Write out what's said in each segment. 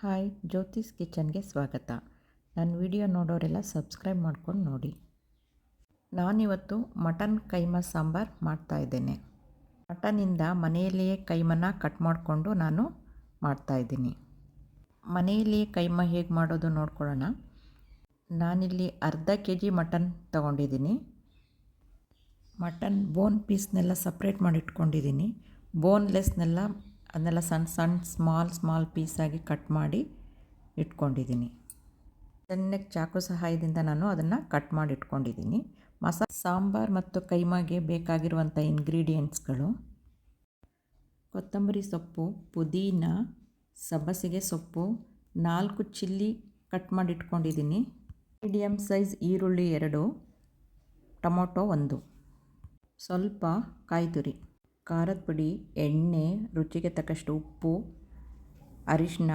Hi, Jyothi's ಕಿಚನ್ಗೆ ಸ್ವಾಗತ. ನನ್ನ video ನೋಡೋರೆಲ್ಲ subscribe ಮಾಡ್ಕೊಂಡು ನೋಡಿ. ನಾನಿವತ್ತು ಮಟನ್ ಕೈಮ ಸಾಂಬಾರು ಮಾಡ್ತಾಯಿದ್ದೇನೆ ಮಟನಿಂದ ಮನೆಯಲ್ಲಿಯೇ ಕೈಮನ ಕಟ್ ಮಾಡಿಕೊಂಡು ನಾನು ಮಾಡ್ತಾಯಿದ್ದೀನಿ ಮನೆಯಲ್ಲಿಯೇ ಕೈಮ ಹೇಗೆ ಮಾಡೋದು ನೋಡ್ಕೊಳ್ಳೋಣ. ನಾನಿಲ್ಲಿ ಅರ್ಧ ಕೆ ಜಿ ಮಟನ್ ತೊಗೊಂಡಿದ್ದೀನಿ. ಮಟನ್ ಬೋನ್ ಪೀಸ್ನೆಲ್ಲ ಸಪ್ರೇಟ್ ಮಾಡಿಟ್ಕೊಂಡಿದ್ದೀನಿ. ಬೋನ್ಲೆಸ್ನೆಲ್ಲ ಅದನ್ನೆಲ್ಲ ಸಣ್ಣ ಸಣ್ಣ ಸ್ಮಾಲ್ ಸ್ಮಾಲ್ ಪೀಸಾಗಿ ಕಟ್ ಮಾಡಿ ಇಟ್ಕೊಂಡಿದ್ದೀನಿ. ಸಣ್ಣಕ್ಕೆ ಚಾಕು ಸಹಾಯದಿಂದ ನಾನು ಅದನ್ನು ಕಟ್ ಮಾಡಿ ಇಟ್ಕೊಂಡಿದ್ದೀನಿ. ಮಸಾ, ಸಾಂಬಾರು ಮತ್ತು ಕೈಮಾಗೆ ಬೇಕಾಗಿರುವಂಥ ಇಂಗ್ರೀಡಿಯೆಂಟ್ಸ್ಗಳು ಕೊತ್ತಂಬರಿ ಸೊಪ್ಪು, ಪುದೀನ, ಸಬ್ಬಸಿಗೆ ಸೊಪ್ಪು, ನಾಲ್ಕು ಚಿಲ್ಲಿ ಕಟ್ ಮಾಡಿ ಇಟ್ಕೊಂಡಿದ್ದೀನಿ. ಮೀಡಿಯಮ್ ಸೈಜ್ ಈರುಳ್ಳಿ ಎರಡು, ಟೊಮೊಟೊ ಒಂದು. ಸ್ವಲ್ಪ ಕಾಯಿ ತುರಿ ಖಾರದ ಪುಡಿ, ಎಣ್ಣೆ, ರುಚಿಗೆ ತಕ್ಕಷ್ಟು ಉಪ್ಪು ಅರಿಶಿನ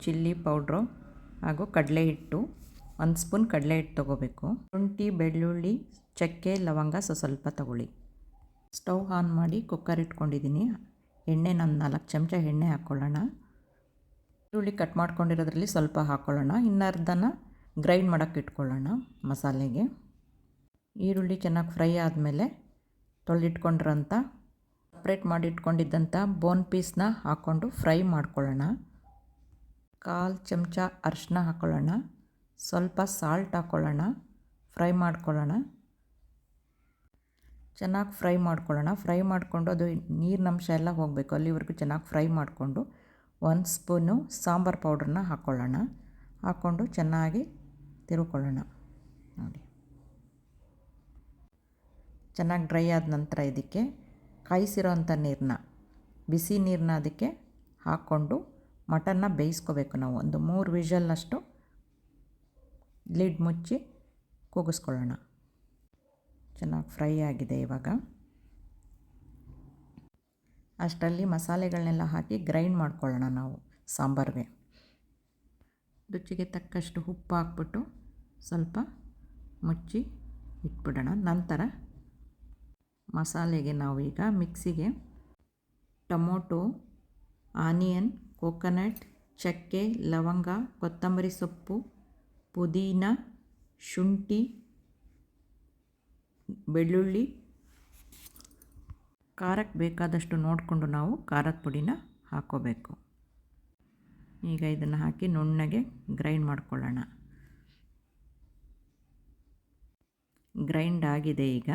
ಚಿಲ್ಲಿ ಪೌಡ್ರು ಹಾಗೂ ಕಡಲೆ ಹಿಟ್ಟು. ಒಂದು ಸ್ಪೂನ್ ಕಡಲೆ ಹಿಟ್ಟು ತೊಗೋಬೇಕು. ಶುಂಠಿ, ಬೆಳ್ಳುಳ್ಳಿ, ಚಕ್ಕೆ, ಲವಂಗ ಸೊ ಸ್ವಲ್ಪ ತಗೊಳ್ಳಿ. ಸ್ಟವ್ ಆನ್ ಮಾಡಿ ಕುಕ್ಕರ್ ಇಟ್ಕೊಂಡಿದ್ದೀನಿ. ಎಣ್ಣೆ ನಾನು ನಾಲ್ಕು ಚಮಚ ಎಣ್ಣೆ ಹಾಕ್ಕೊಳ್ಳೋಣ ಈರುಳ್ಳಿ ಕಟ್ ಮಾಡ್ಕೊಂಡಿರೋದ್ರಲ್ಲಿ ಸ್ವಲ್ಪ ಹಾಕ್ಕೊಳ್ಳೋಣ ಇನ್ನರ್ಧನ ಗ್ರೈಂಡ್ ಮಾಡೋಕ್ಕೆ ಇಟ್ಕೊಳ್ಳೋಣ ಮಸಾಲೆಗೆ. ಈರುಳ್ಳಿ ಚೆನ್ನಾಗಿ ಫ್ರೈ ಆದಮೇಲೆ ತೊಳೆದಿಟ್ಕೊಂಡಿರೋಂಥ ಸಪ್ರೇಟ್ ಮಾಡಿಟ್ಕೊಂಡಿದ್ದಂಥ ಬೋನ್ ಪೀಸ್ನ ಹಾಕ್ಕೊಂಡು ಫ್ರೈ ಮಾಡ್ಕೊಳ್ಳೋಣ. ಕಾಲು ಚಮಚ ಅರಿಶಿನ ಹಾಕ್ಕೊಳ್ಳೋಣ ಸ್ವಲ್ಪ ಸಾಲ್ಟ್ ಹಾಕ್ಕೊಳ್ಳೋಣ ಫ್ರೈ ಮಾಡ್ಕೊಳ್ಳೋಣ. ಚೆನ್ನಾಗಿ ಫ್ರೈ ಮಾಡ್ಕೊಳ್ಳೋಣ. ಫ್ರೈ ಮಾಡಿಕೊಂಡು ಅದು ನೀರಿನಂಶ ಎಲ್ಲ ಹೋಗಬೇಕು. ಅಲ್ಲಿವರೆಗೂ ಚೆನ್ನಾಗಿ ಫ್ರೈ ಮಾಡಿಕೊಂಡು ಒಂದು ಸ್ಪೂನು ಸಾಂಬಾರು ಪೌಡ್ರನ್ನ ಹಾಕ್ಕೊಳ್ಳೋಣ ಹಾಕ್ಕೊಂಡು ಚೆನ್ನಾಗಿ ತಿರುಕೊಳ್ಳೋಣ. ನೋಡಿ. ಚೆನ್ನಾಗಿ ಡ್ರೈ ಆದ ನಂತರ ಇದಕ್ಕೆ ಕಾಯಿಸಿರೋ ಅಂಥ ನೀರನ್ನ ಬಿಸಿ ನೀರನ್ನ ಅದಕ್ಕೆ ಹಾಕ್ಕೊಂಡು ಮಟನ್ನ ಬೇಯಿಸ್ಕೋಬೇಕು ನಾವು. ಒಂದು ಮೂರು ವಿಷಲ್ನಷ್ಟು ಲಿಡ್ ಮುಚ್ಚಿ ಕೂಗಿಸ್ಕೊಳ್ಳೋಣ. ಚೆನ್ನಾಗಿ ಫ್ರೈ ಆಗಿದೆ ಇವಾಗ. ಅಷ್ಟರಲ್ಲಿ ಮಸಾಲೆಗಳನ್ನೆಲ್ಲ ಹಾಕಿ ಗ್ರೈಂಡ್ ಮಾಡ್ಕೊಳ್ಳೋಣ ನಾವು ಸಾಂಬಾರಿಗೆ. ರುಚಿಗೆ ತಕ್ಕಷ್ಟು ಉಪ್ಪು ಹಾಕ್ಬಿಟ್ಟು ಸ್ವಲ್ಪ ಮುಚ್ಚಿ ಇಟ್ಬಿಡೋಣ. ನಂತರ ಮಸಾಲೆಗೆ ನಾವು ಈಗ ಮಿಕ್ಸಿಗೆ ಟೊಮೊಟೊ, ಆನಿಯನ್, ಕೋಕೋನಟ್, ಚಕ್ಕೆ, ಲವಂಗ, ಕೊತ್ತಂಬರಿ ಸೊಪ್ಪು, ಪುದೀನ, ಶುಂಠಿ, ಬೆಳ್ಳುಳ್ಳಿ ಖಾರಕ್ಕೆ ಬೇಕಾದಷ್ಟು ನೋಡಿಕೊಂಡು ನಾವು ಖಾರದ ಪುಡಿನ ಹಾಕೋಬೇಕು. ಈಗ ಇದನ್ನು ಹಾಕಿ ನುಣ್ಣಗೆ ಗ್ರೈಂಡ್ ಮಾಡ್ಕೊಳ್ಳೋಣ. ಗ್ರೈಂಡ್ ಆಗಿದೆ ಈಗ.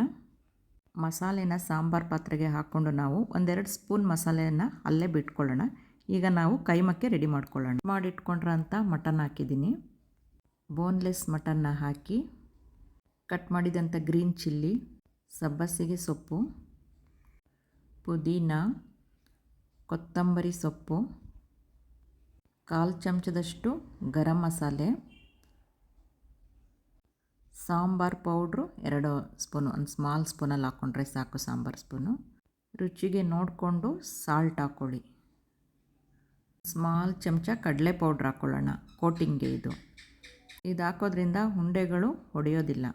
ಮಸಾಲೆನ ಸಾಂಬಾರು ಪಾತ್ರೆಗೆ ಹಾಕ್ಕೊಂಡು ನಾವು ಒಂದೆರಡು ಸ್ಪೂನ್ ಮಸಾಲೆಯನ್ನು ಅಲ್ಲೇ ಬಿಟ್ಕೊಳ್ಳೋಣ. ಈಗ ನಾವು ಕೈಮಕ್ಕೆ ರೆಡಿ ಮಾಡ್ಕೊಳ್ಳೋಣ. ಮಾಡಿಟ್ಕೊಂಡ್ರಂಥ ಮಟನ್ ಹಾಕಿದ್ದೀನಿ. ಬೋನ್ಲೆಸ್ ಮಟನ್ನ ಹಾಕಿ ಕಟ್ ಮಾಡಿದಂಥ ಗ್ರೀನ್ ಚಿಲ್ಲಿ ಸಬ್ಬಸಿಗೆ ಸೊಪ್ಪು, ಪುದೀನ, ಕೊತ್ತಂಬರಿ ಸೊಪ್ಪು, ಕಾಲು ಚಮಚದಷ್ಟು ಗರಂ ಮಸಾಲೆ ಸಾಂಬಾರು ಪೌಡ್ರು ಎರಡು ಸ್ಪೂನು, ಒಂದು ಸ್ಮಾಲ್ ಸ್ಪೂನಲ್ಲಿ ಹಾಕ್ಕೊಂಡ್ರೆ ಸಾಕು ಸಾಂಬಾರು ಸ್ಪೂನು. ರುಚಿಗೆ ನೋಡಿಕೊಂಡು ಸಾಲ್ಟ್ ಹಾಕ್ಕೊಳ್ಳಿ ಸ್ಮಾಲ್ ಚಮಚ ಕಡಲೆ ಪೌಡ್ರ್ ಹಾಕ್ಕೊಳ್ಳೋಣ ಕೋಟಿಂಗ್ಗೆ ಇದು. ಇದು ಹಾಕೋದ್ರಿಂದ ಉಂಡೆಗಳು ಹೊಡೆಯೋದಿಲ್ಲ.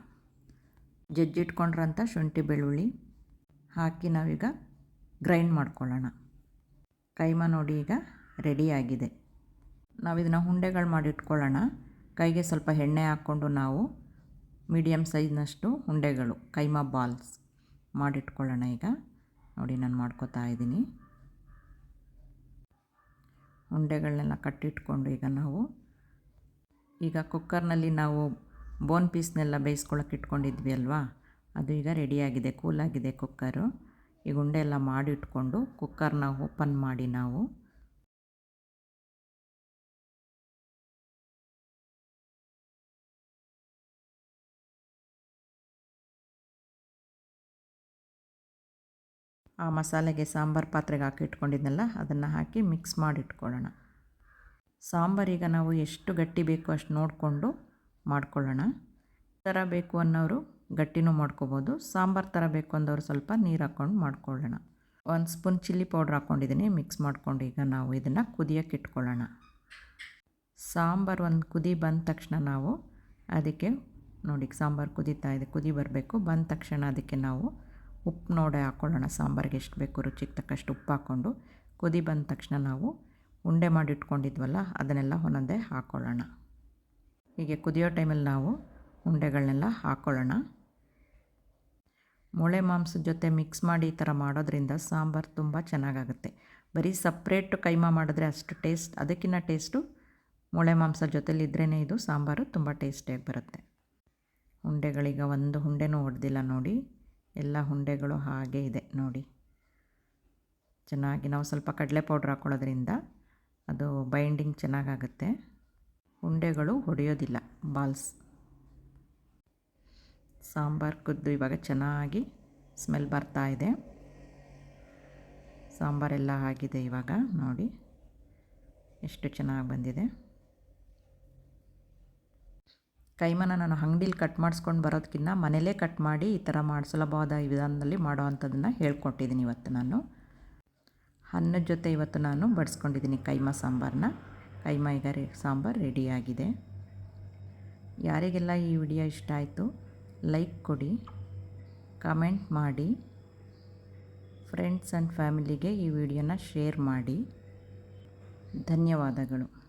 ಜಜ್ಜಿಟ್ಕೊಂಡ್ರಂಥ ಶುಂಠಿ ಬೆಳ್ಳುಳ್ಳಿ ಹಾಕಿ ನಾವೀಗ ಗ್ರೈಂಡ್ ಮಾಡ್ಕೊಳ್ಳೋಣ. ಕೈಮ ನೋಡಿ ಈಗ ರೆಡಿಯಾಗಿದೆ ನಾವು ಇದನ್ನು ಉಂಡೆಗಳು ಮಾಡಿಟ್ಕೊಳ್ಳೋಣ. ಕೈಗೆ ಸ್ವಲ್ಪ ಎಣ್ಣೆ ಹಾಕ್ಕೊಂಡು ನಾವು ಮೀಡಿಯಮ್ ಸೈಜ್ನಷ್ಟು ಉಂಡೆಗಳು, ಕೈಮಾ ಬಾಲ್ಸ್ ಮಾಡಿಟ್ಕೊಳ್ಳೋಣ ಈಗ. ನೋಡಿ, ನಾನು ಮಾಡ್ಕೋತಾ ಇದ್ದೀನಿ. ಉಂಡೆಗಳನ್ನೆಲ್ಲ ಕಟ್ಟಿಟ್ಕೊಂಡು ಈಗ ನಾವು, ಈಗ ಕುಕ್ಕರ್ನಲ್ಲಿ ನಾವು ಬೋನ್ ಪೀಸ್ನೆಲ್ಲ ಬೇಯಿಸ್ಕೊಳಕ್ಕೆ ಇಟ್ಕೊಂಡಿದ್ವಿ ಅಲ್ವಾ? ಅದು ಈಗ ರೆಡಿಯಾಗಿದೆ, ಕೂಲಾಗಿದೆ ಕುಕ್ಕರು. ಈಗ ಉಂಡೆ ಎಲ್ಲ ಮಾಡಿಟ್ಕೊಂಡು ಕುಕ್ಕರ್ನ ಓಪನ್ ಮಾಡಿ ನಾವು. ಆ ಮಸಾಲೆಗೆ ಸಾಂಬಾರು ಪಾತ್ರೆಗೆ ಹಾಕಿ ಇಟ್ಕೊಂಡಿದ್ನಲ್ಲ, ಅದನ್ನು ಹಾಕಿ ಮಿಕ್ಸ್ ಮಾಡಿ ಇಟ್ಕೊಳ್ಳೋಣ. ಸಾಂಬಾರೀಗ ನಾವು ಎಷ್ಟು ಗಟ್ಟಿ ಬೇಕೋ ಅಷ್ಟು ನೋಡಿಕೊಂಡು ಮಾಡ್ಕೊಳ್ಳೋಣ. ಥರ ಬೇಕು ಅನ್ನೋರು ಗಟ್ಟಿನೂ ಮಾಡ್ಕೋಬೋದು, ಸಾಂಬಾರು ಥರ ಬೇಕು ಅಂದವರು ಸ್ವಲ್ಪ ನೀರು ಹಾಕ್ಕೊಂಡು ಮಾಡ್ಕೊಳ್ಳೋಣ. ಒಂದು ಸ್ಪೂನ್ ಚಿಲ್ಲಿ ಪೌಡ್ರ್ ಹಾಕ್ಕೊಂಡಿದ್ದೀನಿ ಮಿಕ್ಸ್ ಮಾಡ್ಕೊಂಡು ಈಗ ನಾವು ಇದನ್ನು ಕುದಿಯೋಕ್ಕೆ ಇಟ್ಕೊಳ್ಳೋಣ. ಸಾಂಬಾರು ಒಂದು ಕುದಿ ಬಂದ ತಕ್ಷಣ ನಾವು ಅದಕ್ಕೆ ನೋಡಿ, ಸಾಂಬಾರು ಕುದೀತಾ ಇದೆ, ಕುದಿ ಬರಬೇಕು, ಬಂದ ತಕ್ಷಣ ಅದಕ್ಕೆ ನಾವು ಉಪ್ಪು ನೋಡೆ ಹಾಕ್ಕೊಳ್ಳೋಣ ಸಾಂಬಾರಿಗೆ ಎಷ್ಟು ಬೇಕು? ರುಚಿಗೆ ತಕ್ಕಷ್ಟು ಉಪ್ಪು ಹಾಕ್ಕೊಂಡು ಕುದಿ ಬಂದ ತಕ್ಷಣ ನಾವು ಉಂಡೆ ಮಾಡಿ ಇಟ್ಕೊಂಡಿದ್ವಲ್ಲ, ಅದನ್ನೆಲ್ಲ ಒಂದೊಂದೇ ಹಾಕ್ಕೊಳ್ಳೋಣ ಹೀಗೆ ಕುದಿಯೋ ಟೈಮಲ್ಲಿ ನಾವು ಉಂಡೆಗಳನ್ನೆಲ್ಲ ಹಾಕ್ಕೊಳ್ಳೋಣ ಮೊಳೆ ಮಾಂಸದ ಜೊತೆ ಮಿಕ್ಸ್ ಮಾಡಿ ಈ ಥರ ಮಾಡೋದ್ರಿಂದ ಸಾಂಬಾರು ತುಂಬ ಚೆನ್ನಾಗಾಗುತ್ತೆ. ಬರೀ ಸಪ್ರೇಟ್ ಕೈಮಾ ಮಾಡಿದ್ರೆ ಅಷ್ಟು ಟೇಸ್ಟ್ ಅದಕ್ಕಿಂತ ಟೇಸ್ಟು ಮೊಳೆ ಮಾಂಸ ಜೊತೆಲಿದ್ರೇ ಇದು ಸಾಂಬಾರು ತುಂಬ ಟೇಸ್ಟಿಯಾಗಿ ಬರುತ್ತೆ. ಉಂಡೆಗಳೀಗ ಒಂದು ಉಂಡೆನೂ ಹೊಡೆದಿಲ್ಲ ನೋಡಿ. ಎಲ್ಲ ಉಂಡೆಗಳು ಹಾಗೆ ಇದೆ ನೋಡಿ. ಚೆನ್ನಾಗಿ ನಾವು ಸ್ವಲ್ಪ ಕಡಲೆ ಪೌಡ್ರ್ ಹಾಕ್ಕೊಳ್ಳೋದ್ರಿಂದ ಅದು ಬೈಂಡಿಂಗ್ ಚೆನ್ನಾಗಾಗುತ್ತೆ. ಉಂಡೆಗಳು ಹೊಡೆಯೋದಿಲ್ಲ ಬಾಲ್ಸ್. ಸಾಂಬಾರು ಕುದ್ದು ಇವಾಗ ಚೆನ್ನಾಗಿ ಸ್ಮೆಲ್ ಬರ್ತಾ ಇದೆ. ಸಾಂಬಾರೆಲ್ಲ ಆಗಿದೆ ಇವಾಗ ನೋಡಿ. ಎಷ್ಟು ಚೆನ್ನಾಗಿ ಬಂದಿದೆ. ಕೈಮನ ನಾನು ಅಂಗಡಿಲಿ ಕಟ್ ಮಾಡಿಸ್ಕೊಂಡು ಬರೋದಕ್ಕಿಂತ ಮನೇಲೇ ಕಟ್ ಮಾಡಿ ಈ ಥರ ಮಾಡಿ ಸುಲಭವಾದ ವಿಧಾನದಲ್ಲಿ ಮಾಡೋ ಅಂಥದ್ದನ್ನು ಹೇಳ್ಕೊಟ್ಟಿದ್ದೀನಿ ಇವತ್ತು ನಾನು. ಅನ್ನದ ಜೊತೆ ಇವತ್ತು ನಾನು ಬಡಿಸ್ಕೊಂಡಿದ್ದೀನಿ ಕೈಮ ಸಾಂಬಾರನ್ನ ಕೈಮ ಈಗ ರೇ, ಸಾಂಬಾರು ರೆಡಿಯಾಗಿದೆ. ಯಾರಿಗೆಲ್ಲ ಈ ವಿಡಿಯೋ ಇಷ್ಟ ಆಯಿತು, ಲೈಕ್ ಕೊಡಿ, ಕಮೆಂಟ್ ಮಾಡಿ, ಫ್ರೆಂಡ್ಸ್ ಆ್ಯಂಡ್ ಫ್ಯಾಮಿಲಿಗೆ ಈ ವಿಡಿಯೋನ ಶೇರ್ ಮಾಡಿ. ಧನ್ಯವಾದಗಳು.